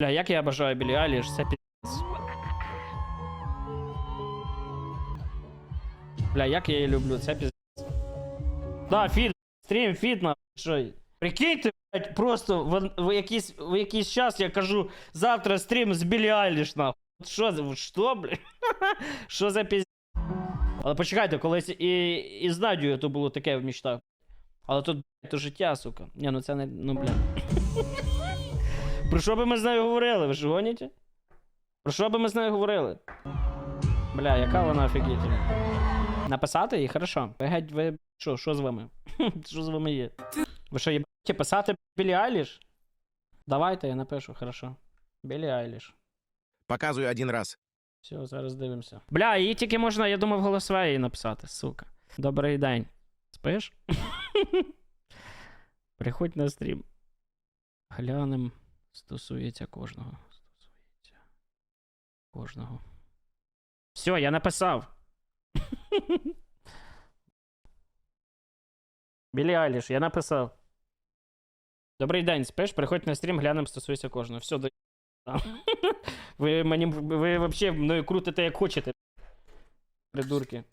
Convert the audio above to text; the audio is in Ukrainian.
Бля, як я бажаю Білі Айліш, це пі***ць. Бля, як я її люблю, це піздець. Да, фіт, стрім, фіт, на що. Прикиньте, блядь, просто в, в, якийсь, в якийсь час я кажу, завтра стрім з Білі Айліш, нахуй. Що, що, блядь? Що за піздець? Але почекайте, колись і, і з Надією то було таке в мічтах. Але тут, блядь, то життя, сука. Ні, ну це не, ну, бля. Про що би ми з нею говорили? Ви ж гоніте? Про що би ми з нею говорили? Бля, яка вона офігітельна. Написати їй? Хорошо. Ви геть, ви що, що з вами? що з вами є? Ви що, їбаті писати Білі Айліш? Давайте, я напишу, хорошо. Білі Айліш. Показываю один раз. Все, зараз дивимося. Бля, її тільки можна, я думав, голосове її написати, сука. Добрий день. Спиш? Приходь на стрім. Глянем. Стосується кожного. Стосується. Кожного. Все, я написав. Білі Айліш, я написав. Добрий день, спиш? Приходь на стрім, глянем, стосується кожного. Все, до... Ви мені ви взагалі мною крутите як хочете. Придурки.